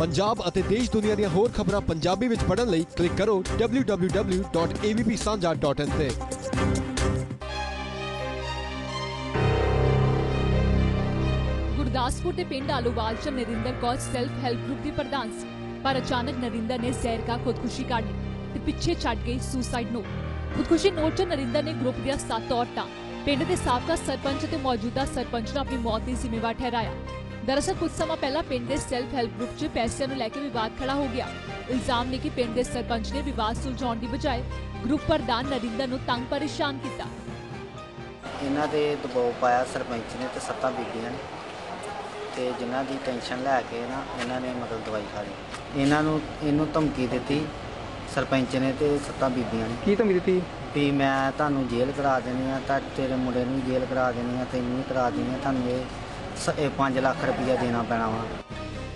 ਪੰਜਾਬ ਅਤੇ ਦੇਸ਼ ਦੁਨੀਆ ਦੀਆਂ ਹੋਰ ਖਬਰਾਂ ਪੰਜਾਬੀ ਵਿੱਚ ਪੜ੍ਹਨ ਲਈ ਕਲਿੱਕ ਕਰੋ www.avpsanja.in ਤੇ। ਗੁਰਦਾਸਪੁਰ ਦੇ ਪਿੰਡ ਆਲੋਵਾਲ ਚ Narinder Kaur self help group ਦੀ ਪ੍ਰਧਾਨ ਸੀ, ਪਰ ਅਚਾਨਕ ਨਰਿੰਦਰ ਨੇ ਜ਼ਹਿਰ ਕਾ ਖੁਦਕੁਸ਼ੀ ਕਰ ਲਈ ਤੇ ਪਿੱਛੇ ਛੱਡ ਗਈ ਸੁਸਾਈਡ ਨੋਟ ਖੁਦਕੁਸ਼ੀ ਨੋਟ ਚ ਨਰਿੰਦਰ ਨੇ ਗਰੁੱਪ ਦੀਆਂ ਸੱਤ ਔਰਤਾਂ, ਪਿੰਡ ਦੇ ਸਾਬਕਾ ਸਰਪੰਚ ਤੇ ਮੌਜੂਦਾ ਸਰਪੰਚ ਨੂੰ ਆਪਣੀ ਮੌਤ ਦੀ ਜ਼ਿੰਮੇਵਾਰ ਠਹਿਰਾਇਆ। ਦਰਅਸਲ ਕੁਝ ਸਮਾਂ ਪਹਿਲਾਂ ਪਿੰਡ ਦੇ ਸੈਲਫ ਹੈਲਪ ਗਰੁੱਪ 'ਚ ਪੈਸਿਆਂ ਨੂੰ ਲੈ ਕੇ ਵਿਵਾਦ ਖੜਾ ਹੋ ਗਿਆ। ਇਲਜ਼ਾਮ ਨੇ ਕਿ ਪਿੰਡ ਦੇ ਸਰਪੰਚ ਨੇ ਵਿਵਾਦ ਸੁਲਝਾਉਣ ਦੀ ਬਜਾਏ ਗਰੁੱਪ ਪ੍ਰਧਾਨ ਨਰਿੰਦਰ ਨੂੰ ਤੰਗ ਪਰੇਸ਼ਾਨ ਕੀਤਾ। ਇਹਨਾਂ ਦੇ ਦਬਾਅ ਪਾਇਆ ਸਰਪੰਚ ਨੇ ਤੇ ਸੱਤਾਂ ਬੀਬੀਆਂ ਨੇ। ਤੇ ਜਿਨ੍ਹਾਂ ਦੀ ਟੈਨਸ਼ਨ ਲੈ ਕੇ ਨਾ ਇਹਨਾਂ ਨੇ ਮਤਲਬ ਦਵਾਈ ਖਾ ਲਈ। ਇਹਨਾਂ ਨੂੰ ਇਹਨੂੰ ਧਮਕੀ ਦਿੱਤੀ ਸਰਪੰਚ ਨੇ ਤੇ ਸੱਤਾਂ ਬੀਬੀਆਂ ਨੇ। ਕੀ ਧਮਕੀ ਦਿੱਤੀ? ਵੀ ਮੈਂ ਤੁਹਾਨੂੰ ਜੇਲ੍ਹ ਕਰਾ ਦੇਣੀ ਆ ਤਾਂ ਤੇਰੇ ਮੁੰਡੇ ਨੂੰ ਜੇਲ੍ਹ ਕਰਾ ਦੇਣੀ ਆ ਤੈਨੂੰ ਵੀ ਕਰਾ ਦੇਣੀ ਆ ਤੁਹਾਨੂੰ ਇਹ 5 ਲੱਖ ਰੁਪਈਆ ਦੇਣਾ ਪੈਣਾ ਵਾ।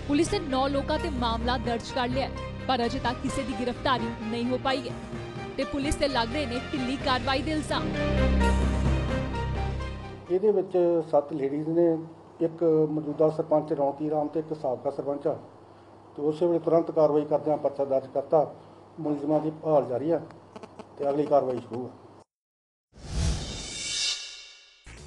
ਪੁਲਿਸ ਨੇ 9 ਲੋਕਾਂ ਤੇ ਮਾਮਲਾ ਦਰਜ ਕਰ ਲਿਆ ਹੈ, ਪਰ ਅਜੇ ਤੱਕ ਕਿਸੇ ਦੀ ਗ੍ਰਿਫਤਾਰੀ ਨਹੀਂ ਹੋ ਪਾਈ ਹੈ। ਤੇ ਪੁਲਿਸ ਤੇ ਲੱਗ ਰਹੇ ਨੇ ਢਿੱਲੀ ਕਾਰਵਾਈ ਦੇ ਇਲਜ਼ਾਮ। ਇਹਦੇ ਵਿੱਚ ਸੱਤ ਲੇਡੀਜ਼ ਨੇ ਇੱਕ ਮੌਜੂਦਾ ਸਰਪੰਚ ਰੌਣਕੀ ਰਾਮ ਤੇ ਇੱਕ ਸਾਬਕਾ ਸਰਪੰਚ ਆ। ਤੇ ਉਸੇ ਵੇਲੇ ਤੁਰੰਤ ਕਾਰਵਾਈ ਕਰਦਿਆਂ ਪਰਚਾ ਦਰਜ ਕਰਤਾ ਮੁਲਜ਼ਮਾਂ ਦੀ ਭਾਲ ਜਾਰੀ ਆ ਤੇ ਅਗਲੀ ਕਾਰਵਾਈ ਸ਼ੁਰੂ ਆ।